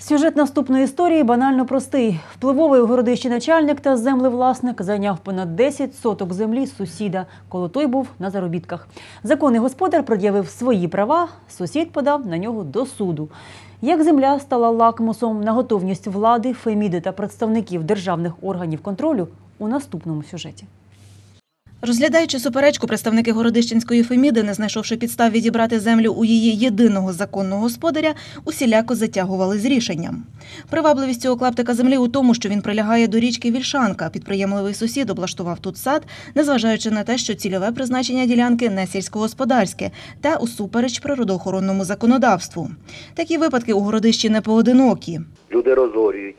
Сюжет наступної історії банально простий. Впливовий у городищі начальник та землевласник зайняв понад 10 соток землі сусіда, коли той був на заробітках. Законний господар пред'явив свої права, сусід подав на нього до суду. Як земля стала лакмусом на готовність влади, феміди та представників державних органів контролю у наступному сюжеті. Розглядаючи суперечку, представники Городищенської Феміди, не знайшовши підстав відібрати землю у її єдиного законного господаря, усіляко затягували з рішенням. Привабливість цього клаптика землі у тому, що він прилягає до річки Вільшанка. Підприємливий сусід облаштував тут сад, незважаючи на те, що цільове призначення ділянки не сільськогосподарське та усупереч природоохоронному законодавству. Такі випадки у Городищі не поодинокі. люди розорюють,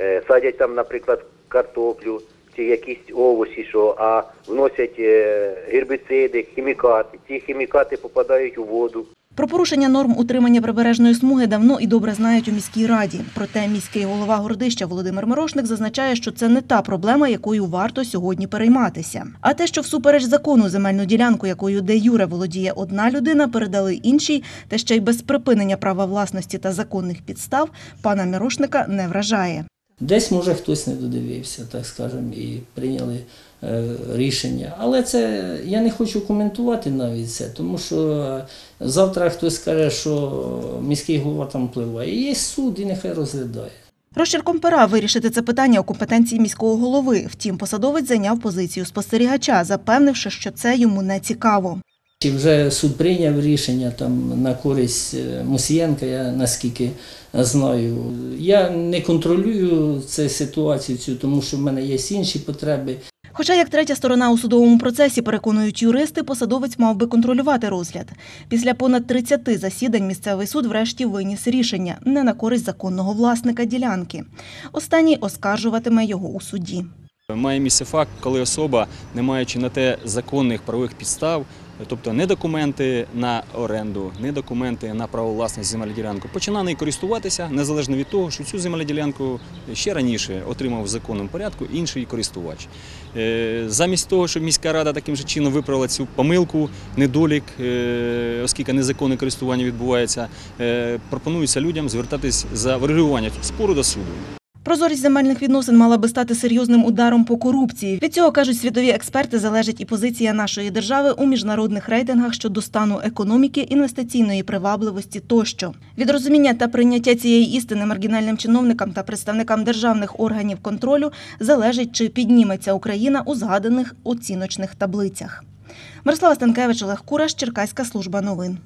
е, садять там, наприклад, картоплю чи якісь овочі, що, а вносять е, гербіциди, хімікати. Ці хімікати попадають у воду. Про порушення норм утримання прибережної смуги давно і добре знають у міській раді. Проте міський голова Городища Володимир Мирошник зазначає, що це не та проблема, якою варто сьогодні перейматися. А те, що всупереч закону земельну ділянку, якою де Юре володіє одна людина, передали іншій, та ще й без припинення права власності та законних підстав, пана Мирошника не вражає. Десь, може, хтось не додивився, так скажемо, і прийняли е, рішення. Але це я не хочу коментувати навіть це, тому що завтра хтось скаже, що міський голова там впливає. Є суд, і нехай розглядає. Розчерком пера вирішити це питання у компетенції міського голови. Втім, посадовець зайняв позицію спостерігача, запевнивши, що це йому не цікаво. Чи вже суд прийняв рішення там на користь е, Мусієнка, я наскільки знаю. Я не контролюю цю ситуацію, цю, тому що в мене є інші потреби. Хоча як третя сторона у судовому процесі переконують юристи, посадовець мав би контролювати розгляд. Після понад 30 засідань місцевий суд врешті виніс рішення не на користь законного власника ділянки. Останній оскаржуватиме його у суді. Має місце факт, коли особа, не маючи на те законних правових підстав, тобто не документи на оренду, не документи на право власності земельну ділянку, починає нею користуватися незалежно від того, що цю земельну ділянку ще раніше отримав в законному порядку інший користувач. Е, Замість того, щоб міська рада таким же чином виправила цю помилку, недолік, е, оскільки незаконне користування відбувається, е, пропонується людям звертатись за врегулювання спору до суду. Прозорість земельних відносин мала би стати серйозним ударом по корупції. Від цього кажуть світові експерти, залежить і позиція нашої держави у міжнародних рейтингах щодо стану економіки, інвестиційної привабливості тощо. Від розуміння та прийняття цієї істини маргінальним чиновникам та представникам державних органів контролю залежить, чи підніметься Україна у згаданих оціночних таблицях. Мирослава Станкевич, Олег Кураш, Черкаська служба новин.